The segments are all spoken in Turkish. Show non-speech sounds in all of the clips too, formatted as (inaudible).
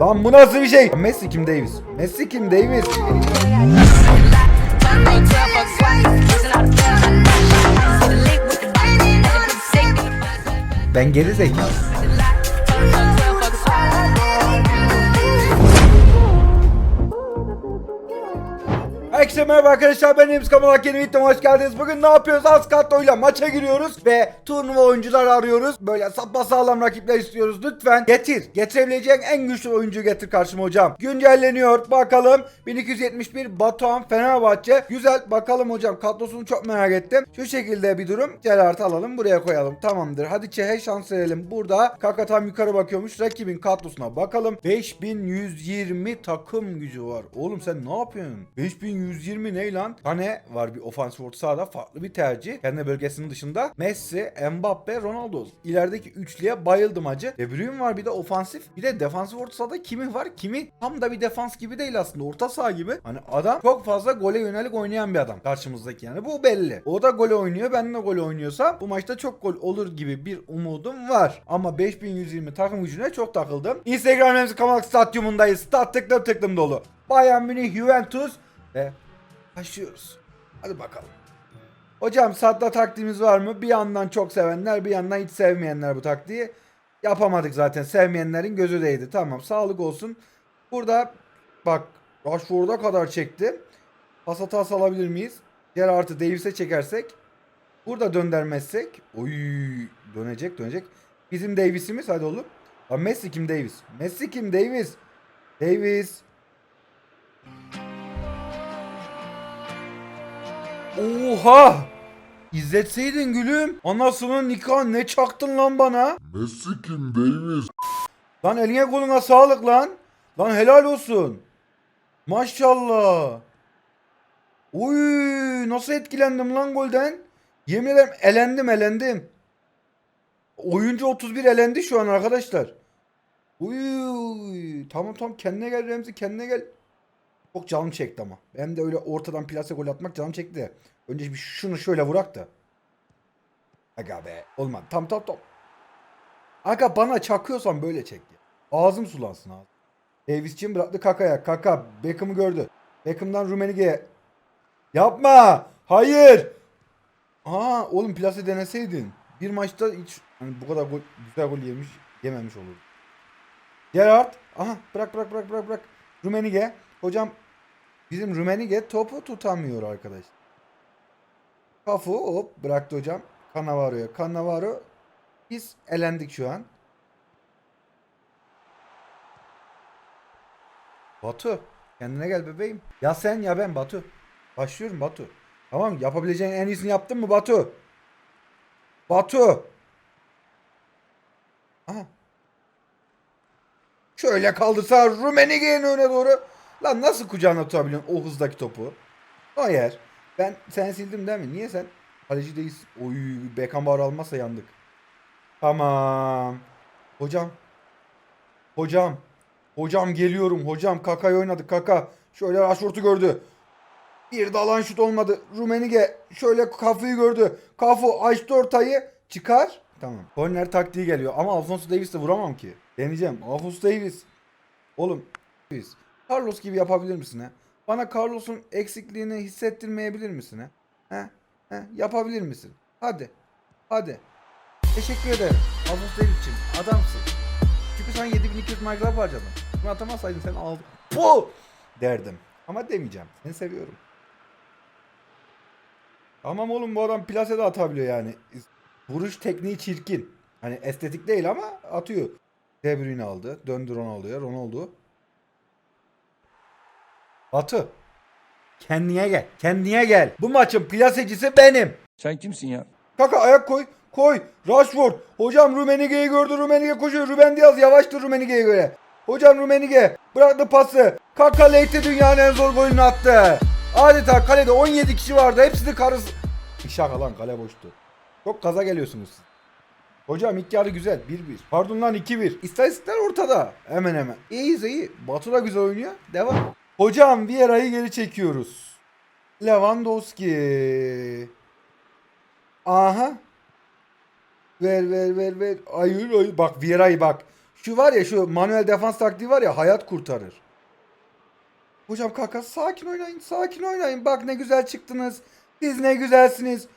Lan bu nasıl bir şey? Messi Kim Davis. Messi Kim Davis. Ben geri zekalı. Herkese merhaba arkadaşlar ben Ems Kamalak yeni videoma hoş geldiniz. Bugün ne yapıyoruz? Ascatto ile maça giriyoruz ve turnuva oyuncular arıyoruz. Böyle sağlam rakipler istiyoruz. Lütfen getir. Getirebileceğin en güçlü oyuncuyu getir karşıma hocam. Güncelleniyor. Bakalım. 1271 Batuhan Fenerbahçe. Güzel. Bakalım hocam. Kadrosunu çok merak ettim. Şu şekilde bir durum. Gerard alalım. Buraya koyalım. Tamamdır. Hadi Çehe şans verelim. Burada Kaka tam yukarı bakıyormuş. Rakibin kadrosuna bakalım. 5120 takım gücü var. Oğlum sen ne yapıyorsun? 5120 ne lan? Kane var bir ofansif orta sahada. Farklı bir tercih. Kendi bölgesinin dışında. Messi, Mbappe, Ronaldo. İlerideki üçlüye bayıldım hacı. De Bruyne var bir de ofansif. Bir de defansif orta sahada kimi var? Kimi tam da bir defans gibi değil aslında. Orta saha gibi. Hani adam çok fazla gole yönelik oynayan bir adam. Karşımızdaki yani. Bu belli. O da gole oynuyor. Ben de gole oynuyorsa bu maçta çok gol olur gibi bir umudum var. Ama 5120 takım gücüne çok takıldım. Instagram Remzi Kamalak Stadyumundayız. Stat tıklım tıklım dolu. Bayern Münih, Juventus ve başlıyoruz. Hadi bakalım. Hocam satta taktiğimiz var mı? Bir yandan çok sevenler bir yandan hiç sevmeyenler bu taktiği. Yapamadık zaten. Sevmeyenlerin gözü değdi. Tamam sağlık olsun. Burada bak Rashford'a kadar çekti. Pas hatası alabilir miyiz? Gerard'ı Davis'e çekersek. Burada döndürmezsek. Oy dönecek dönecek. Bizim Davis'imiz hadi oğlum. Lan Messi kim Davis? Messi kim Davis? Davis. Oha! İzletseydin gülüm. Anasının nikah ne çaktın lan bana? Messi kim Davis? Lan eline koluna sağlık lan. Lan helal olsun. Maşallah. Uy nasıl etkilendim lan golden. Yemin ederim elendim elendim. Oyuncu 31 elendi şu an arkadaşlar. Uy tamam tamam kendine gel Remzi kendine gel. Çok canım çekti ama. Hem de öyle ortadan plase gol atmak canım çekti. Önce bir şunu şöyle vurak da. Aga be olmadı. Tam tam tam. Aga bana çakıyorsan böyle çek. Ağzım sulansın abi. Davis'ciğim bıraktı Kaka'ya. Kaka Beckham'ı gördü. Beckham'dan Rummenigge'ye. Yapma. Hayır. Aa oğlum plase deneseydin. Bir maçta hiç hani bu kadar gol, güzel gol yemiş yememiş olur. Gerard. Aha bırak bırak bırak bırak bırak. Rummenigge. Hocam bizim Rummenigge topu tutamıyor arkadaş. Kafu hop bıraktı hocam. Cannavaro'ya. Cannavaro biz elendik şu an. Batu. Kendine gel bebeğim. Ya sen ya ben Batu. Başlıyorum Batu. Tamam yapabileceğin en iyisini yaptın mı Batu? Batu. Aha. Şöyle kaldırsa Rummenigge'nin öne doğru. Lan nasıl kucağına tutabiliyorsun o hızdaki topu? Hayır. Ben sen sildim değil mi? Niye sen? Kaleci değilsin. Oy Beckenbauer almazsa yandık. Tamam. Hocam. Hocam. Hocam geliyorum. Hocam Kaka'yı oynadık Kaka. Şöyle Rashford'u gördü. Bir dalan şut olmadı. Rumenige şöyle Kafu'yu gördü. Kafu açtı ortayı. Çıkar. Tamam. Korner taktiği geliyor. Ama Alfonso Davis'le vuramam ki. Deneyeceğim. Alfonso Davis. Oğlum. Davis. Carlos gibi yapabilir misin ha? Bana Carlos'un eksikliğini hissettirmeyebilir misin ha? He? He? Yapabilir misin? Hadi. Hadi. Teşekkür ederim. Alfonso Davis'ciğim. Adamsın. Çünkü sen 7200 Minecraft harcadın. Bunu atamazsaydın sen aldın. Puh! Derdim. Ama demeyeceğim. Seni seviyorum. Tamam oğlum bu adam plase de atabiliyor yani. Vuruş tekniği çirkin. Hani estetik değil ama atıyor. De Bruyne aldı. Döndü Ronaldo'ya. Ronaldo. Batu. Kendine gel. Kendine gel. Bu maçın plasecisi benim. Sen kimsin ya? Kaka ayak koy. Koy. Rashford. Hocam Rummenigge'yi gördü. Rummenigge koşuyor. Ruben Diaz yavaştır Rummenigge'ye göre. Hocam Rummenigge bıraktı pası. Kaka Leite dünyanın en zor golünü attı. Adeta kalede 17 kişi vardı. Hepsi de karısı. Şaka lan kale boştu. Çok kaza geliyorsunuz siz. Hocam ilk yarı güzel. 1-1. Pardon lan 2-1. İstatistikler ortada. Hemen hemen. İyiyiz iyi. Batu da güzel oynuyor. Devam. Hocam Vieira'yı geri çekiyoruz. Lewandowski. Aha. Ver ver ver ver. Hayır hayır. Bak Vieira'yı bak. Şu var ya şu manuel defans taktiği var ya hayat kurtarır. Hocam kaka sakin oynayın sakin oynayın. Bak ne güzel çıktınız. Siz ne güzelsiniz.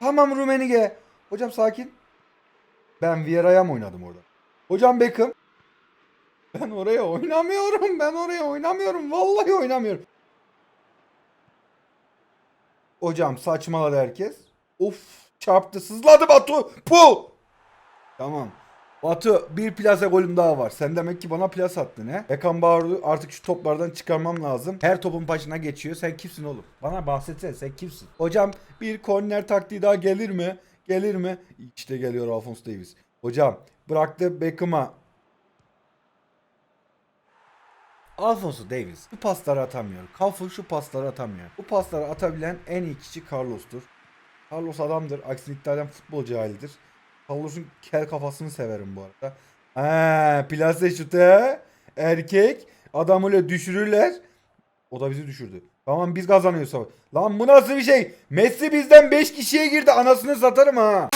Tamam Rumenige. Hocam sakin. Ben Vieira'ya mı oynadım orada? Hocam Beckham. Ben oraya oynamıyorum. Ben oraya oynamıyorum. Vallahi oynamıyorum. Hocam saçmaladı herkes. Of çarptı sızladı Batu. Pu. Tamam. Batu bir plase golüm daha var. Sen demek ki bana plas attın he. Ekan Bağırdı artık şu toplardan çıkarmam lazım. Her topun başına geçiyor. Sen kimsin oğlum? Bana bahsetsene sen kimsin? Hocam bir korner taktiği daha gelir mi? Gelir mi? İşte geliyor Alphonse Davies. Hocam bıraktı Beckham'a. Alfonso Davies bu pasları atamıyor. Cafu şu pasları atamıyor. Bu pasları atabilen en iyi kişi Carlos'tur. Carlos adamdır. Aksine İtalyan futbolcu halidir. Carlos'un kel kafasını severim bu arada. He, plase şutu. Erkek. Adam öyle düşürürler. O da bizi düşürdü. Tamam biz kazanıyoruz. Lan bu nasıl bir şey? Messi bizden 5 kişiye girdi. Anasını satarım ha.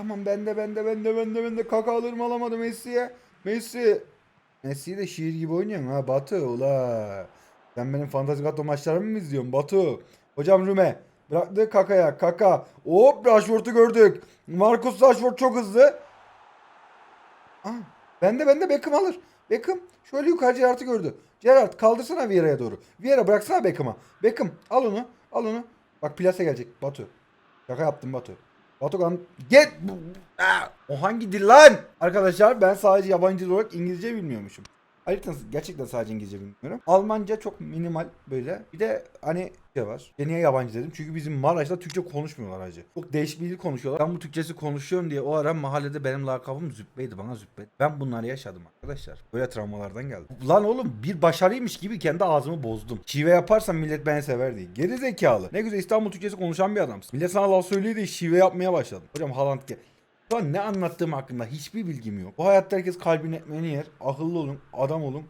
Tamam bende bende bende bende bende kaka alırım alamadı Messi'ye. Messi. Messi de şiir gibi oynuyorsun ha Batu ula. Sen benim fantasy gato maçlarımı mı izliyorsun Batu? Hocam Rüme. Bıraktı kakaya kaka. Hop Rashford'u gördük. Marcus Rashford çok hızlı. Aa, bende bende Beckham alır. Beckham şöyle yukarı Gerrard'ı gördü. Gerrard kaldırsana Vieira'ya doğru. Vieira bıraksana Beckham'a. Beckham al onu. Al onu. Bak plase gelecek Batu. Şaka yaptım Batu. Batuhan get Aa, o hangi dil lan? Arkadaşlar ben sadece yabancı olarak İngilizce bilmiyormuşum. Ayrıca gerçekten sadece İngilizce bilmiyorum. Almanca çok minimal böyle. Bir de hani şey var. Ya niye yabancı dedim? Çünkü bizim Maraş'ta Türkçe konuşmuyorlar hacı. Çok değişik bir dil konuşuyorlar. Ben bu Türkçesi konuşuyorum diye o ara mahallede benim lakabım Züppeydi bana Züppe. Ben bunları yaşadım arkadaşlar. Böyle travmalardan geldim. Lan oğlum bir başarıymış gibi kendi ağzımı bozdum. Şive yaparsam millet beni sever diye. Geri zekalı. Ne güzel İstanbul Türkçesi konuşan bir adamsın. Millet sana laf söylüyor diye şive yapmaya başladım. Hocam Haaland gel. Şu an ne anlattığım hakkında hiçbir bilgim yok. Bu hayatta herkes kalbin etmeni yer. Akıllı olun, adam olun.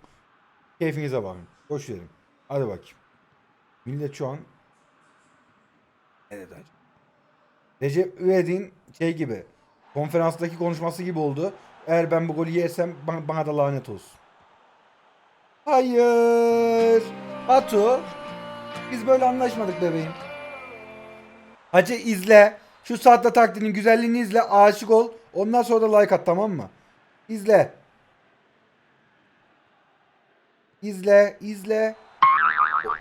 Keyfinize bakın. Boş verin. Hadi bakayım. Millet şu an Evet hacı. Recep İvedik'in şey gibi konferanstaki konuşması gibi oldu. Eğer ben bu golü yersem bana, bana da lanet olsun. Hayır. Batu. Biz böyle anlaşmadık bebeğim. Hacı izle. Şu saatte taktiğinin güzelliğini izle. Aşık ol. Ondan sonra da like at tamam mı? İzle. İzle. izle.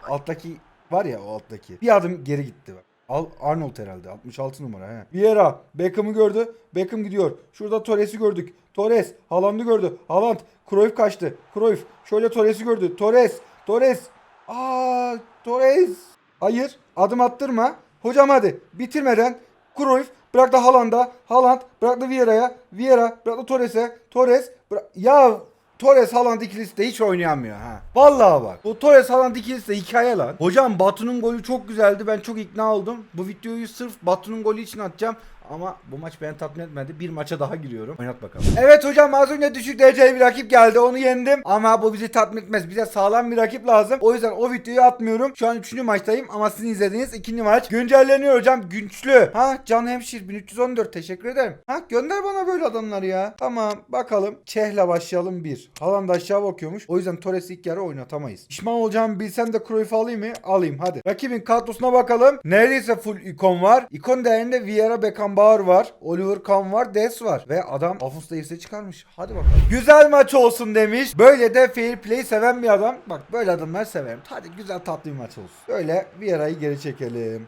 Alttaki var ya o alttaki. Bir adım geri gitti. Al Arnold herhalde 66 numara he. Vieira Beckham'ı gördü. Beckham gidiyor. Şurada Torres'i gördük. Torres Haaland'ı gördü. Haaland Cruyff kaçtı. Cruyff şöyle Torres'i gördü. Torres Torres. Aa Torres. Hayır adım attırma. Hocam hadi bitirmeden Cruyff bıraktı Haaland'a. Haaland bıraktı Vieira'ya. Vieira bıraktı Torres'e. Torres bıra- ya Torres Haaland ikilisi de hiç oynayamıyor ha. Vallahi bak. Bu Torres Haaland ikilisi de hikaye lan. Hocam Batu'nun golü çok güzeldi. Ben çok ikna oldum. Bu videoyu sırf Batu'nun golü için atacağım. Ama bu maç beni tatmin etmedi. Bir maça daha giriyorum. Oynat bakalım. Evet hocam az önce düşük dereceli bir rakip geldi. Onu yendim. Ama bu bizi tatmin etmez. Bize sağlam bir rakip lazım. O yüzden o videoyu atmıyorum. Şu an 3. maçtayım ama sizin izlediğiniz 2. maç. Güncelleniyor hocam. Güçlü. Ha Can Hemşir 1314 teşekkür ederim. Ha gönder bana böyle adamları ya. Tamam bakalım. Çeh'le başlayalım 1. Haaland aşağı bakıyormuş. O yüzden Torres'i ilk yarı oynatamayız. Pişman olacağımı bilsem de Cruyff'u alayım mı? Alayım hadi. Rakibin kadrosuna bakalım. Neredeyse full ikon var. İkon değerinde Vieira, Beckenbauer var. Oliver Kahn var. Des var. Ve adam Alphonse Davies'e çıkarmış. Hadi bakalım. Güzel maç olsun demiş. Böyle de fair play seven bir adam. Bak böyle adamlar severim. Hadi güzel tatlı bir maç olsun. Böyle Vieira'yı geri çekelim.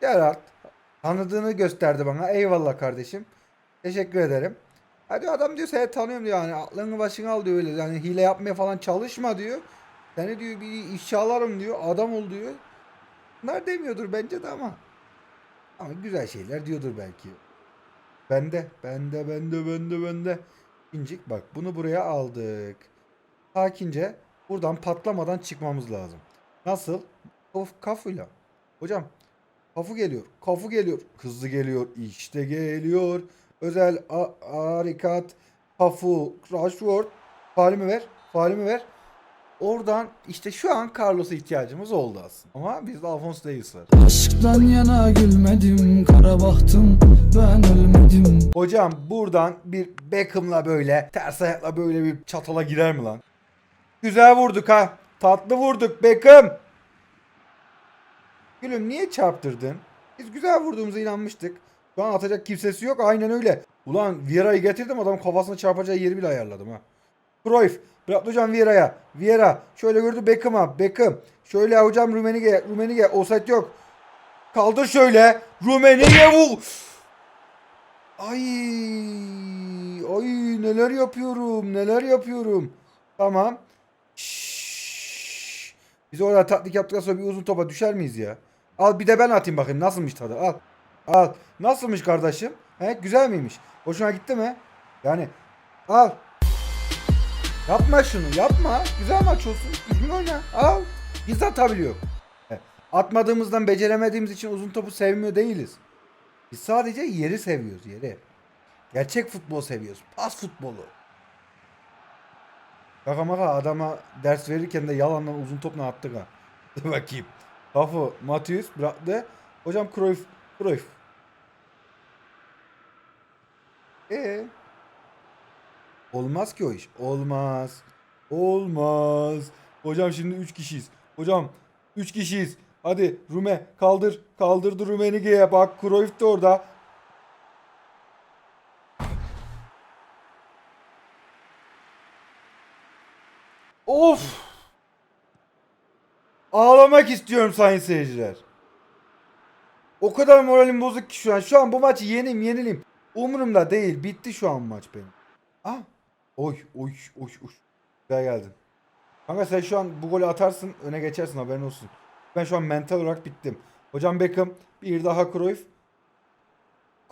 Gerard tanıdığını gösterdi bana. Eyvallah kardeşim. Teşekkür ederim. Hadi adam diyor seni tanıyorum diyor yani aklını başına al diyor öyle yani hile yapmaya falan çalışma diyor. Seni diyor bir işçi alarım diyor adam ol diyor. Bunlar demiyordur bence de ama. Ama güzel şeyler diyordur belki. Bende, bende, bende, bende, bende. İncik bak bunu buraya aldık. Sakince buradan patlamadan çıkmamız lazım. Nasıl? Of kafuyla. Hocam kafu geliyor. Kafu geliyor. Hızlı geliyor. İşte geliyor. Özel harekat. Kafu. Rashford. Faalimi ver. Faalimi ver. Oradan işte şu an Carlos'a ihtiyacımız oldu aslında. Ama bizde Alphonso Davies var. Aşktan yana gülmedim Kara bahtım ben ölmedim Hocam buradan bir Beckham'la böyle ters ayakla böyle bir çatala girer mi lan? Güzel vurduk ha. Tatlı vurduk Beckham. Gülüm niye çarptırdın? Biz güzel vurduğumuza inanmıştık. Şu an atacak kimsesi yok. Aynen öyle. Ulan Vieira'yı getirdim adamın kafasına çarpacağı yeri bile ayarladım ha. Cruyff. Bırak hocam Vieira'ya. Vieira. Şöyle gördü Beckham'a. Beckham. Şöyle hocam Rumenige. Rumenige. Offside yok. Kaldır şöyle. Rumenige vur. Ay, ay neler yapıyorum, neler yapıyorum. Tamam. Şşş. Biz orada taktik yaptıktan sonra bir uzun topa düşer miyiz ya? Al bir de ben atayım bakayım nasılmış tadı. Al. Al. Nasılmış kardeşim? He, güzel miymiş? Hoşuna gitti mi? Yani al. Yapma şunu, yapma. Güzel maç olsun. Düzgün oyna. Al. Biz atabiliyor. He, Atmadığımızdan beceremediğimiz için uzun topu sevmiyor değiliz. Biz sadece yeri seviyoruz yeri. Gerçek futbol seviyoruz. Pas futbolu. Kaka maka adama ders verirken de yalandan uzun topla attık ha. (laughs) Dur bakayım. Kafu Matius bıraktı. Hocam Cruyff. Cruyff. Ee? Olmaz ki o iş. Olmaz. Olmaz. Hocam şimdi 3 kişiyiz. Hocam 3 kişiyiz. Hadi Rume kaldır. Kaldırdı Rumenige'ye. Bak Cruyff de orada. Of. Ağlamak istiyorum sayın seyirciler. O kadar moralim bozuk ki şu an. Şu an bu maçı yenim yenilim. Umurumda değil. Bitti şu an maç benim. Ah. Oy oy oy oy. Güzel geldin. Kanka sen şu an bu golü atarsın öne geçersin haberin olsun. Ben şu an mental olarak bittim. Hocam Beckham bir daha Cruyff.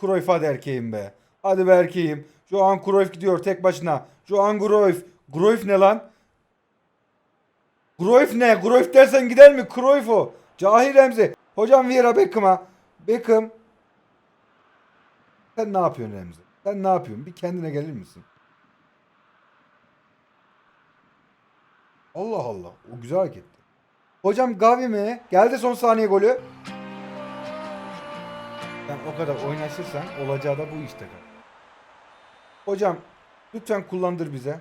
Cruyff hadi erkeğim be. Hadi be erkeğim. Şu an Cruyff gidiyor tek başına. Şu an Cruyff. Cruyff ne lan? Cruyff ne? Cruyff dersen gider mi? Cruyff o. Cahil Remzi. Hocam Vieira Beckham'a. Beckham. Sen ne yapıyorsun Remzi? Sen ne yapıyorsun? Bir kendine gelir misin? Allah Allah. O güzel hareketti. Hocam Gavi mi? Geldi son saniye golü. Sen o kadar oynaşırsan olacağı da bu işte. Hocam lütfen kullandır bize.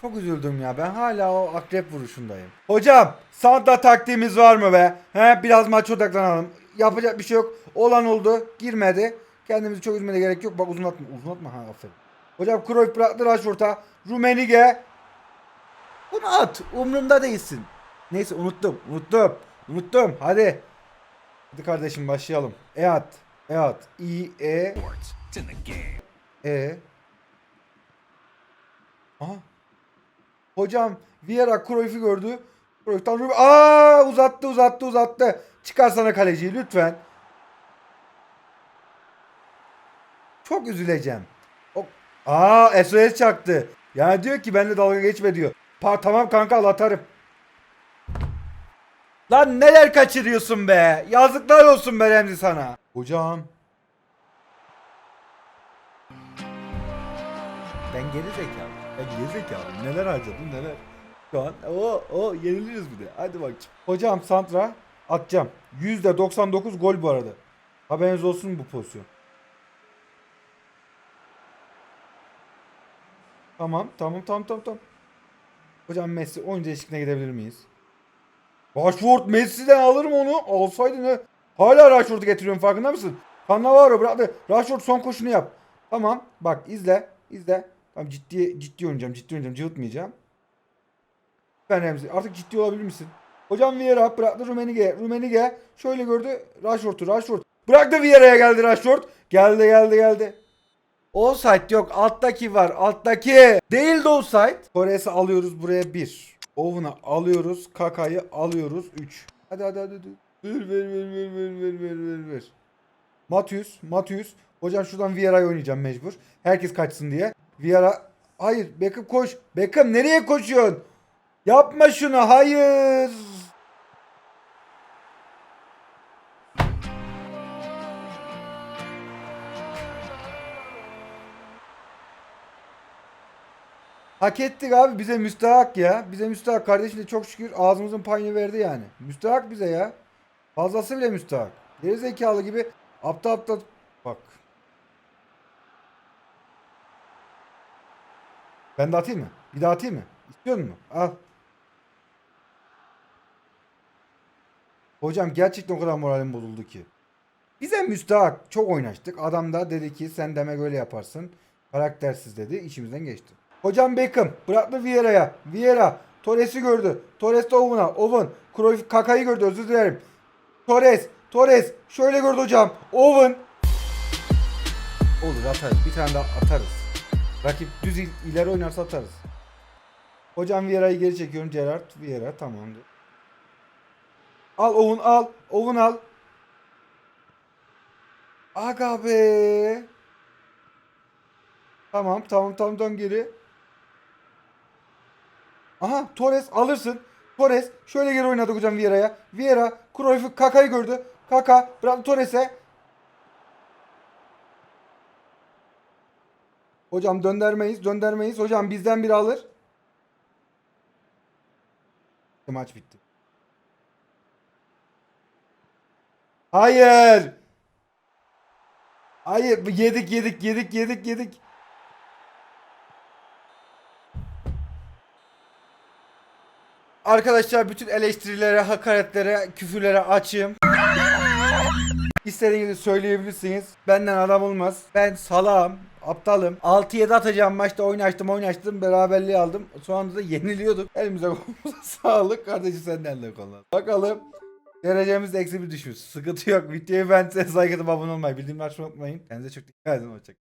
Çok üzüldüm ya. Ben hala o akrep vuruşundayım. Hocam, Santa taktiğimiz var mı be? He, biraz maç odaklanalım. Yapacak bir şey yok. Olan oldu. Girmedi. Kendimizi çok üzmene gerek yok. Bak uzatma. Uzatma ha aferin. Hocam Cruyff bıraktı Rashford'a. Rumenige. Bunu at. Umrumda değilsin. Neyse unuttum. Unuttum. Unuttum. Hadi. Hadi kardeşim başlayalım. Eat. Eat. İ E E Aha. Hocam Vieira Cruyff'u gördü. Cruyff'tan Ruben. Aa uzattı uzattı uzattı. Çıkar sana kaleciyi lütfen. Çok üzüleceğim. O... Aa SOS çaktı. Yani diyor ki benimle dalga geçme diyor. Pa tamam kanka al atarım. Lan neler kaçırıyorsun be. Yazıklar olsun be Remzi sana. Hocam. Ben geri zekalı. Ben geri zekalı. Neler harcadım neler. Şu an o o yeniliriz bir de. Hadi bak. Hocam Santra atacağım. %99 gol bu arada. Haberiniz olsun bu pozisyon. Tamam tamam tamam tamam tamam. Hocam Messi oyuncu eşlikine gidebilir miyiz? Rashford Messi'den alırım onu. Alsaydı ne? Hala Rashford'u getiriyorum farkında mısın? Cannavaro bıraktı. Rashford son koşunu yap. Tamam bak izle. izle. Tamam ciddi ciddi oynayacağım. Ciddi oynayacağım. Cıvıtmayacağım. Ben Remzi. Artık ciddi olabilir misin? Hocam Vieira bıraktı Rumenige. Rumenige şöyle gördü. Rashford'u. Rashford. Bıraktı Vieira'ya geldi Rashford. Geldi geldi geldi. Offside yok. Alttaki var. Alttaki. Değil de offside. Torres'i alıyoruz buraya 1. Owen'ı alıyoruz. Kaka'yı alıyoruz 3. Hadi hadi hadi. Ver ver ver ver ver ver ver ver ver. Matius. Matius. Hocam şuradan Vieira'yı oynayacağım mecbur. Herkes kaçsın diye. Vieira. Hayır. Beckham koş. Beckham nereye koşuyorsun? Yapma şunu. Hayır. Hak ettik abi bize müstahak ya. Bize müstahak kardeşim de çok şükür ağzımızın payını verdi yani. Müstahak bize ya. Fazlası bile müstahak. Geri zekalı gibi aptal aptal bak. Ben de atayım mı? Bir daha atayım mı? İstiyor musun? Al. Hocam gerçekten o kadar moralim bozuldu ki. Bize müstahak. Çok oynaştık. Adam da dedi ki sen demek öyle yaparsın. Karaktersiz dedi. İçimizden geçti. Hocam Beckham bıraktı Vieira'ya. Vieira Torres'i gördü. Torres de Owen'a. Owen Cruyff Kaka'yı gördü. Özür dilerim. Torres Torres şöyle gördü hocam. Owen Olur atarız. Bir tane daha atarız. Rakip düz il- ileri oynarsa atarız. Hocam Vieira'yı geri çekiyorum. Gerard Vieira tamamdır. Al Owen al. Owen al. Aga be. Tamam tamam tamam dön geri. Aha Torres alırsın. Torres şöyle geri oynadık hocam Vieira'ya. Vieira Cruyff'u Kaka'yı gördü. Kaka bıraktı Torres'e. Hocam döndermeyiz döndermeyiz. Hocam bizden biri alır. Maç bitti. Hayır. Hayır yedik yedik yedik yedik yedik. Arkadaşlar bütün eleştirilere, hakaretlere, küfürlere açığım. İstediğinizi söyleyebilirsiniz. Benden adam olmaz. Ben salağım, aptalım. 6-7 atacağım maçta oynaştım oynaştım beraberliği aldım. Şu anda da yeniliyorduk. Elimize kolumuza (laughs) sağlık. Kardeşim sen de koluna. Bakalım. Derecemiz de eksi bir düşmüş. Sıkıntı yok. Videoyu ben size saygı abone olmayı, bildirimleri açmayı unutmayın. Kendinize çok dikkat edin. Hoşçakalın.